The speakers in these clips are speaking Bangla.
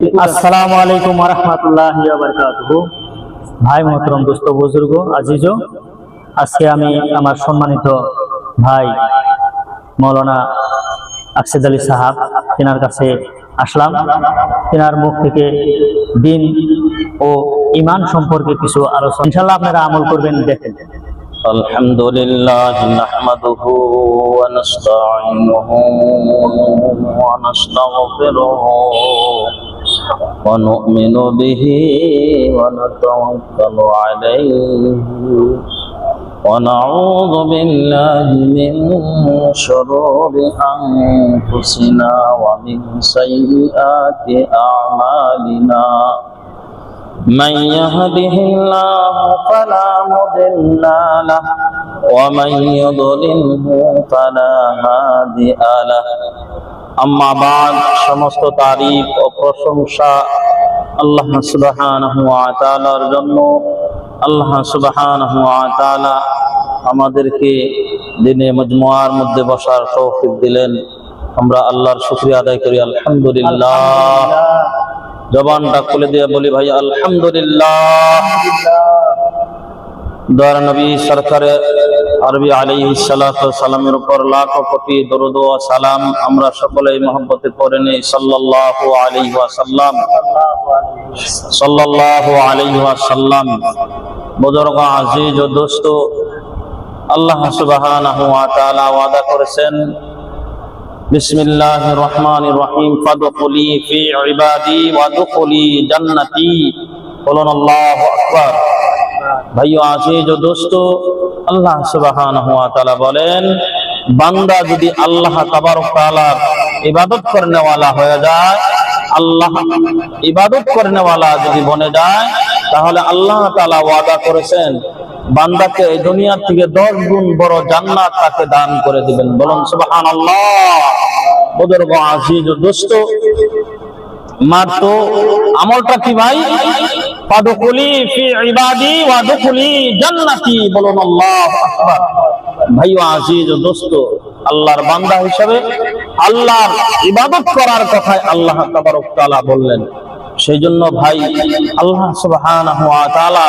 আসসালামু আলাইকুম রহমতুল্লাহ বারকাতুহু ভাই মোহতরম দোস্ত বুজুর্গ আজিজ আজকে আমি আমার সম্মানিত ভাই মৌলানা আকসিদ আলী সাহাব তেনার কাছে আসলাম তেনার মুখ থেকে দিন ও ইমান সম্পর্কে কিছু আলোচনা ইনশাল্লাহ আপনারা আমল করবেন দেখেন الحمد لله نحمده ونستعينه ونستغفره ونؤمن به ونتوكل عليه ونعوذ بالله من شرور أنفسنا ومن سيئات أعمالنا من يهده الله فلا مضل له ومن يضلله فلا هادي له আম্মা বাদ সমস্ত তারিফ ও প্রশংসা আল্লাহ হুয়া তাআলার জন্য। আল্লাহ হুয়া তাআলা আমাদেরকে দিনে মজমুয়ার মধ্যে বসার তৌফিক দিলেন। আমরা আল্লাহর শুক্রিয়া আদায় করি আলহামদুলিল্লাহ। জবানটা খুলে দিয়ে বলি ভাই আলহামদুলিল্লাহ। দয়ার নবী সরকারে আরবি আলী সালামের উপর লাখ কোটি দরুদ ও সালাম আমরা সকলেই মহব্বতে পড়ে নেই। সাল্লাহ আলী ওয়াসাল্লাম। সাল্লাহ আলী ওয়াসাল্লাম। বুজুর্গ, আজিজ ও দোস্ত আল্লাহ সুবাহান ওয়াদা করেছেন বিসমিল্লাহ রহমান রহিম ফাদুকুলি ফি ইবাদি ওয়াদুকুলি জান্নাতি। বলুন আল্লাহু আকবার। ভাইও আজিজ ও দোস্ত, আল্লাহ সুবহানাহু ওয়া তাআলা বলেন, বান্দা যদি আল্লাহ তাবারক তাআলার ইবাদত করনেওয়ালা হয়ে যায়, আল্লাহ ইবাদত করনেওয়ালা যদি বনে যায়, তাহলে আল্লাহ তালা ওয়াদা করেছেন, বান্দাকে এই দুনিয়ার থেকে দশ গুণ বড় জান্নাত তাকে দান করে দিবেন। বলুন সুবাহান আল্লাহ বুজুর্গ আজিজ দোস্ত মার তো আমলটা কি ভাই? ফাদখুলি ফি ইবাদি ওয়াদখুলি জান্নাতি, বলুন আল্লাহু আকবার। ভাই আজিজ দোস্ত, আল্লাহর বান্দা হিসাবে আল্লাহর ইবাদত করার কথায় আল্লাহ তাবারক তাআলা বললেন। সেই জন্য ভাই, আল্লাহ সুবহানাহু ওয়া তাআলা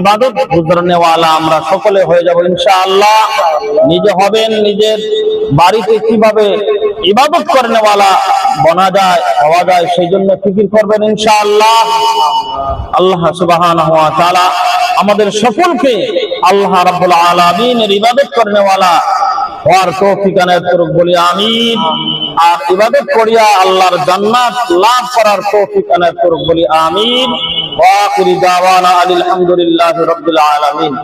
ইবাদত গুজরনেওয়ালা আমরা সকলে হয়ে যাব ইনশাআল্লাহ। নিজে হবেন, নিজের বাড়িতে কীভাবে ইবাদত করনেওয়ালা বনা যায় হওয়া যায় সেই জন্য ফিকির করবেন ইনশাআল্লাহ। আল্লাহ তাআলা আমাদের সকলকে আল্লাহ রাব্বুল আলামিনের ইবাদত করনেওয়ালা হওয়ার তৌফিক আনায়ত করুক, বলি আমিন। আর ইবাদত করিয়া আল্লাহর জান্নাত লাভ করার তৌফিক আনায়ত করুক, বলি আমিন। ওয়া আখিরি দাওয়ানা আলহামদুলিল্লাহি রাব্বিল আলামিন।